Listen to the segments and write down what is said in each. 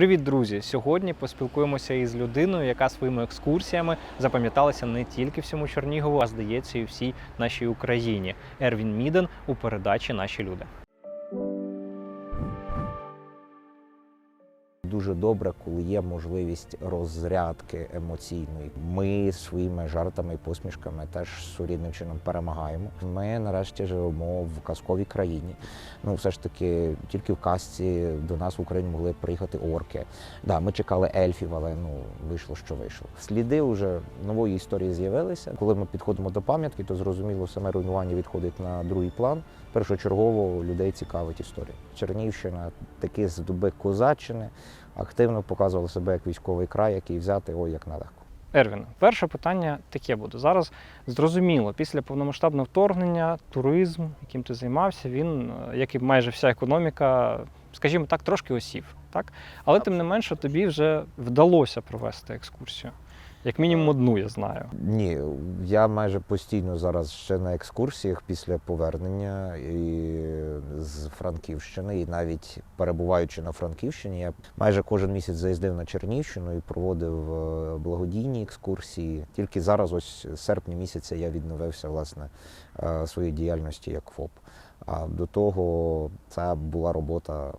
Привіт, друзі! Сьогодні поспілкуємося із людиною, яка своїми екскурсіями запам'яталася не тільки всьому Чернігову, а здається, і всій нашій Україні. Ервін Міден у передачі Наші люди. Дуже добре, коли є можливість розрядки емоційної. Ми своїми жартами і посмішками теж сурідним чином перемагаємо. Ми нарешті живемо в казковій країні. Ну, все ж таки, тільки в казці до нас в Україну могли приїхати орки. Да, ми чекали ельфів, але ну вийшло, що вийшло. Сліди вже нової історії з'явилися. Коли ми підходимо до пам'ятки, то зрозуміло, саме руйнування відходить на другий план. Першочергово людей цікавить історія. Чернігівщина таки з доби козаччини активно показували себе як військовий край, який взяти ой як нелегко. Ервін, перше питання таке буде. Зараз зрозуміло, після повномасштабного вторгнення туризм, яким ти займався, він, е, як і майже вся економіка, скажімо так, трошки осів. Так? Але тим не менше тобі вже вдалося провести екскурсію. Як мінімум одну, я знаю. Ні, я майже постійно зараз ще на екскурсіях після повернення і з Франківщини, і навіть перебуваючи на Франківщині, я майже кожен місяць заїздив на Чернігівщину і проводив е, благодійні екскурсії. Тільки зараз, ось з серпня місяця, я відновився власне е, своєї діяльності як ФОП. А до того це була робота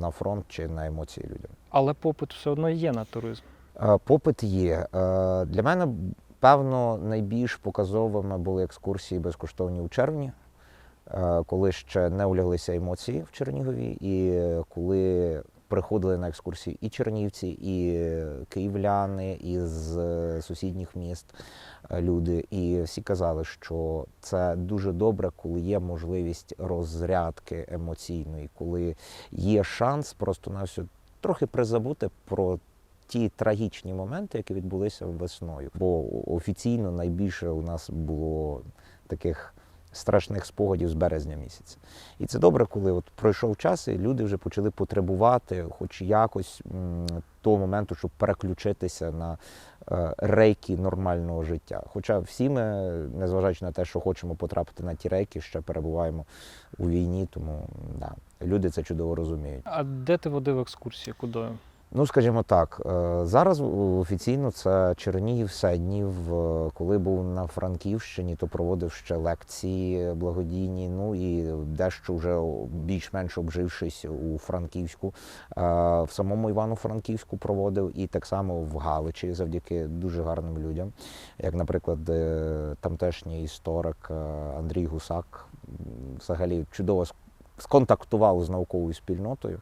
на фронт чи на емоції людям. Але попит все одно є на туризм. Е, Попит є. Е, Для мене, певно, найбільш показовими були екскурсії безкоштовні у червні, е, коли ще не уляглися емоції в Чернігові, і коли приходили на екскурсії і чернівці, і київляни із сусідніх міст люди. І всі казали, що це дуже добре, коли є можливість розрядки емоційної, коли є шанс просто на все трохи призабути про ті трагічні моменти, які відбулися весною. Бо офіційно найбільше у нас було таких страшних спогадів з березня місяця. І це добре, коли от пройшов час, і люди вже почали потребувати, хоч якось того моменту, щоб переключитися на е, рейки нормального життя. Хоча всі ми, незважаючи на те, що хочемо потрапити на ті рейки, ще перебуваємо у війні, тому да, люди це чудово розуміють. А де ти водив екскурсії? Куди? Ну, скажімо так, е, зараз офіційно це Чернігів, Седнів. Е, Коли був на Франківщині, то проводив ще лекції благодійні. Ну і дещо вже більш-менш обжившись у Франківську. Е, В самому Івано-Франківську проводив і так само в Галичі завдяки дуже гарним людям, як, наприклад, тамтешній історик Андрій Гусак взагалі чудово сконтактував з науковою спільнотою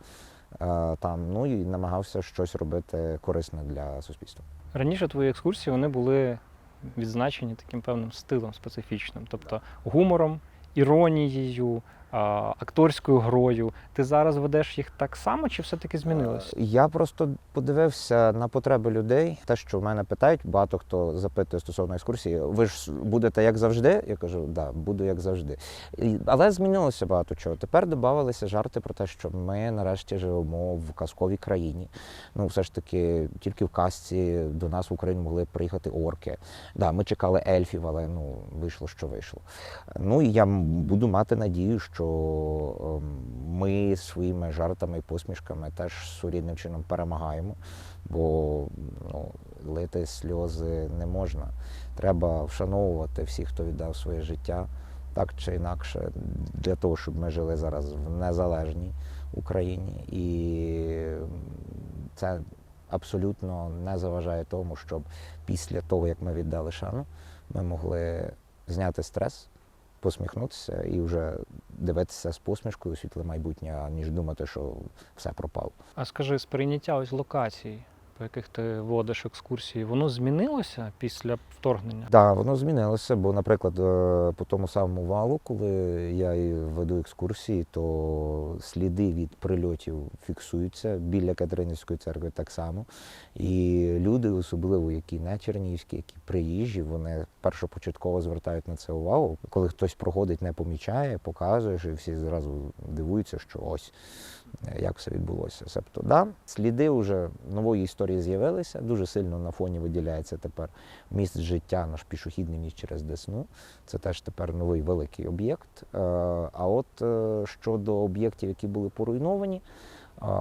там, ну і намагався щось робити корисне для суспільства. Раніше твої екскурсії вони були відзначені таким певним стилем специфічним, тобто гумором, іронією, акторською грою. Ти зараз ведеш їх так само, чи все-таки змінилось? Е, Я просто подивився на потреби людей. Те, що в мене питають, багато хто запитує стосовно екскурсії. Ви ж будете як завжди? Я кажу, да, буду як завжди. Але змінилося багато чого. Тепер додавалися жарти про те, що ми нарешті живемо в казковій країні. Ну, все ж таки, тільки в казці до нас в Україну могли приїхати орки. Да, ми чекали ельфів, але ну вийшло, що вийшло. Ну і я буду мати надію, що ем, ми своїми жартами і посмішками теж сурідним чином перемагаємо, бо ну, лити сльози не можна. Треба вшановувати всіх, хто віддав своє життя так чи інакше, для того, щоб ми жили зараз в незалежній Україні. І це абсолютно не заважає тому, щоб після того, як ми віддали шану, ми могли зняти стрес, посміхнутися і вже дивитися з посмішкою світле майбутнє, ніж думати, що все пропало. А скажи, сприйняття ось локацій, по яких ти водиш екскурсії, воно змінилося після вторгнення? Так, воно змінилося, бо, наприклад, е, по тому самому валу, коли я веду екскурсії, то сліди від прильотів фіксуються біля Катеринівської церкви так само. І люди, особливо які не чернігівські, які приїжджі, вони першопочатково звертають на це увагу. Коли хтось проходить, не помічає, показуєш, і всі зразу дивуються, що ось як все відбулося. Себто, да, сліди вже нової історії з'явилися, дуже сильно на фоні виділяється тепер міст життя, наш пішохідний міст через Десну. Це теж тепер новий великий об'єкт. Е, А от е, щодо об'єктів, які були поруйновані,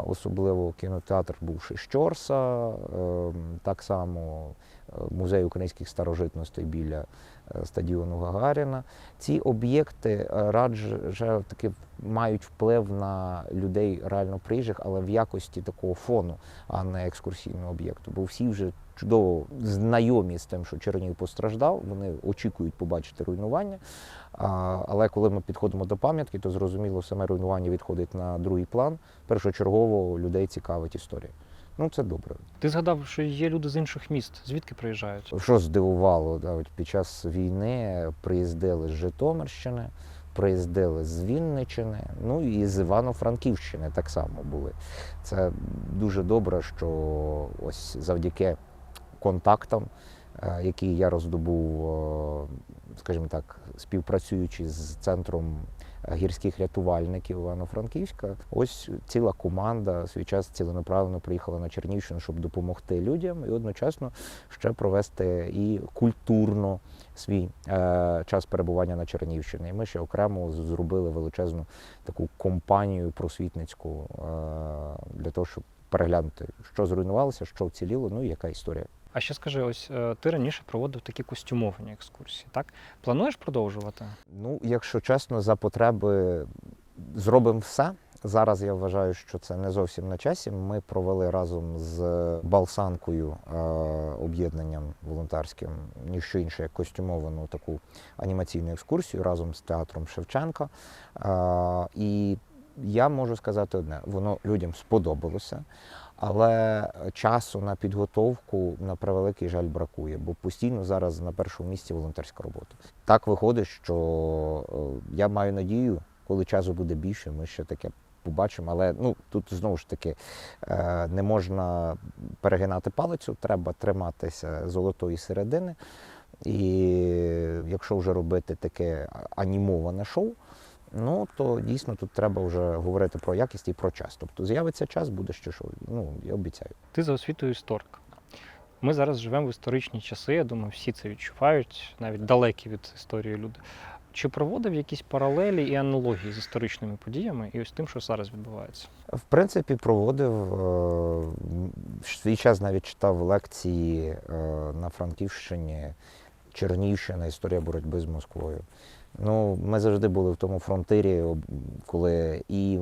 особливо кінотеатр бувши Щорса, ем, так само е, музей українських старожитностей біля е, стадіону Гагаріна. Ці об'єкти радже таки мають вплив на людей реально приїжджих, але в якості такого фону, а не екскурсійного об'єкту. Бо всі вже чудово знайомі з тим, що Чернігів постраждав, вони очікують побачити руйнування. Але коли ми підходимо до пам'ятки, то зрозуміло, саме руйнування відходить на другий план. Першочергово людей цікавить історія. Ну, це добре. Ти згадав, що є люди з інших міст. Звідки приїжджають? Що здивувало, от під час війни приїздили з Житомирщини, приїздили з Вінничини, ну і з Івано-Франківщини так само були. Це дуже добре, що ось завдяки контактам, е, які я роздобув, е, скажімо так, співпрацюючи з центром е, гірських рятувальників Івано-Франківська, ось ціла команда свій час ціленаправленно приїхала на Чернігівщину, щоб допомогти людям і одночасно ще провести і культурно свій е, час перебування на Чернігівщині. І ми ще окремо зробили величезну таку компанію просвітницьку е, для того, щоб переглянути, що зруйнувалося, що вціліло, ну і яка історія. А ще скажи, ось е, ти раніше проводив такі костюмовані екскурсії, так? Плануєш продовжувати? Ну, якщо чесно, за потреби зробимо все. Зараз я вважаю, що це не зовсім на часі. Ми провели разом з Балсанкою е, об'єднанням волонтерським, ніщо інше, як костюмовану таку анімаційну екскурсію разом з театром Шевченка. Е, і я можу сказати одне: воно людям сподобалося. Але часу на підготовку, на превеликий жаль, бракує, бо постійно зараз на першому місці волонтерська робота. Так виходить, що е, я маю надію, коли часу буде більше, ми ще таке побачимо. Але ну тут знову ж таки е, не можна перегинати палицю, треба триматися золотої середини. І якщо вже робити таке анімоване шоу, ну то дійсно тут треба вже говорити про якість і про час. Тобто з'явиться час, буде ще шоу. Ну я обіцяю. Ти за освітою історик. Ми зараз живемо в історичні часи, я думаю, всі це відчувають, навіть далекі від історії люди. Чи проводив якісь паралелі і аналогії з історичними подіями і ось тим, що зараз відбувається? В принципі, проводив е, в свій час навіть читав лекції е, на Франківщині, Чернігівщина, історія боротьби з Москвою. Ну, ми завжди були в тому фронтирі, коли і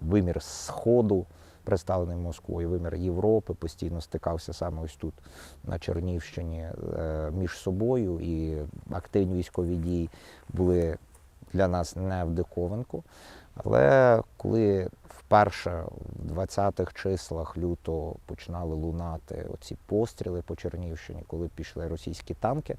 вимір Сходу представлений Москвою, вимір Європи постійно стикався саме ось тут, на Чернігівщині, е, між собою, і активні військові дії були для нас не в диковинку. Але коли вперше в 20-х числах лютого починали лунати оці постріли по Чернігівщині, коли пішли російські танки,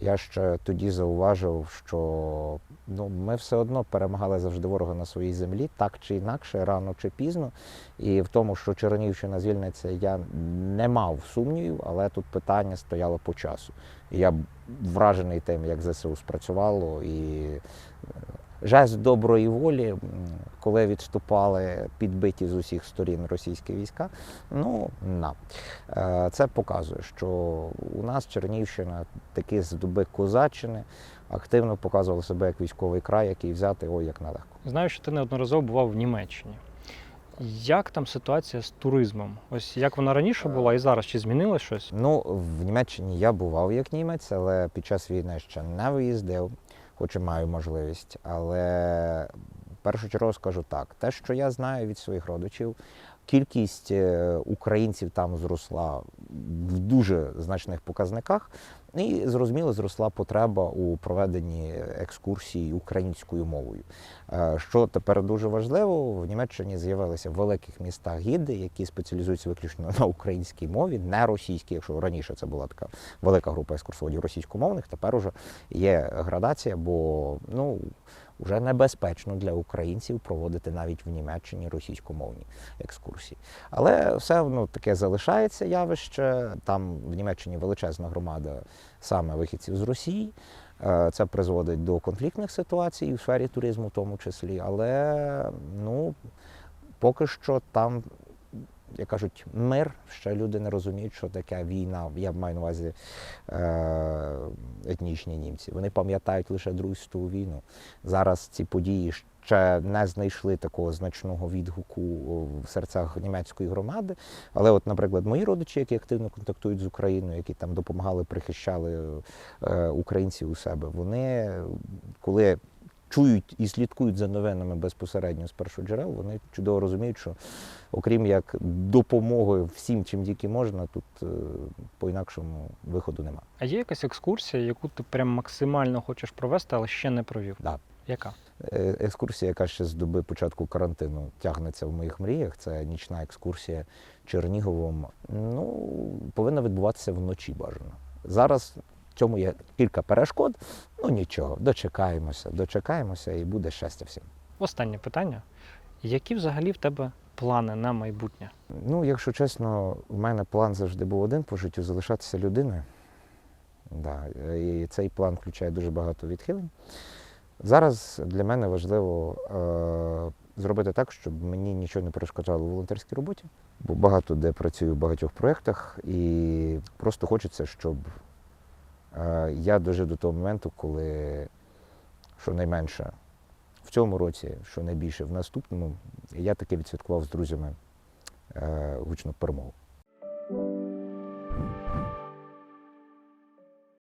я ще тоді зауважив, що ну, ми все одно перемагали завжди ворога на своїй землі, так чи інакше, рано чи пізно. І в тому, що Чернігівщина звільниться, я не мав сумнівів, але тут питання стояло по часу. І я вражений тим, як ЗСУ спрацювало, і жест доброї волі, коли відступали підбиті з усіх сторін російські війська. Ну на Е, це показує, що у нас Чернігівщина таки з доби козаччини активно показувала себе як військовий край, який взяти ой як нелегко. Знаю, що ти неодноразово бував в Німеччині. Як там ситуація з туризмом? Ось як вона раніше була і зараз? Чи змінилось щось? Ну, в Німеччині я бував як німець, але під час війни ще не виїздив, хоч і маю можливість. Але першочергово скажу так: те, що я знаю від своїх родичів, кількість е, українців там зросла в дуже значних показниках. І зрозуміло, зросла потреба у проведенні екскурсій українською мовою. Е, Що тепер дуже важливо, в Німеччині з'явилися в великих містах гіди, які спеціалізуються виключно на українській мові, не російській. Якщо раніше це була така велика група екскурсоводів російськомовних, тепер уже є градація, бо ну вже небезпечно для українців проводити навіть в Німеччині російськомовні екскурсії. Але все одно таке залишається явище. Там в Німеччині величезна громада саме вихідців з Росії. Е, Це призводить до конфліктних ситуацій в сфері туризму, в тому числі. Але ну, поки що там, як кажуть, мир, ще люди не розуміють, що таке війна. Я маю на увазі е, етнічні німці. Вони пам'ятають лише Другу світову війну. Зараз ці події ще не знайшли такого значного відгуку в серцях німецької громади. Але, от, наприклад, мої родичі, які активно контактують з Україною, які там допомагали, прихищали е, українців у себе, вони коли чують і слідкують за новинами безпосередньо з першоджерел, вони чудово розуміють, що окрім як допомоги всім, чим тільки можна, тут е, по-інакшому виходу нема. А є якась екскурсія, яку ти прям максимально хочеш провести, але ще не провів? Да. Яка? Е, Екскурсія, яка ще з доби початку карантину тягнеться в моїх мріях, це нічна екскурсія Черніговом. Ну, повинна відбуватися вночі бажано. Зараз в цьому є кілька перешкод. Ну нічого, дочекаємося, дочекаємося і буде щастя всім. Останнє питання. Які взагалі в тебе плани на майбутнє? Ну, якщо чесно, в мене план завжди був один по життю залишатися людиною. Да. І цей план включає дуже багато відхилень. Зараз для мене важливо е, зробити так, щоб мені нічого не перешкоджало у волонтерській роботі, бо багато де працюю в багатьох проєктах, і просто хочеться, щоб е, я дожив до того моменту, коли щонайменше в цьому році, що найбільше в наступному, я таки відсвяткував з друзями е, гучну перемогу.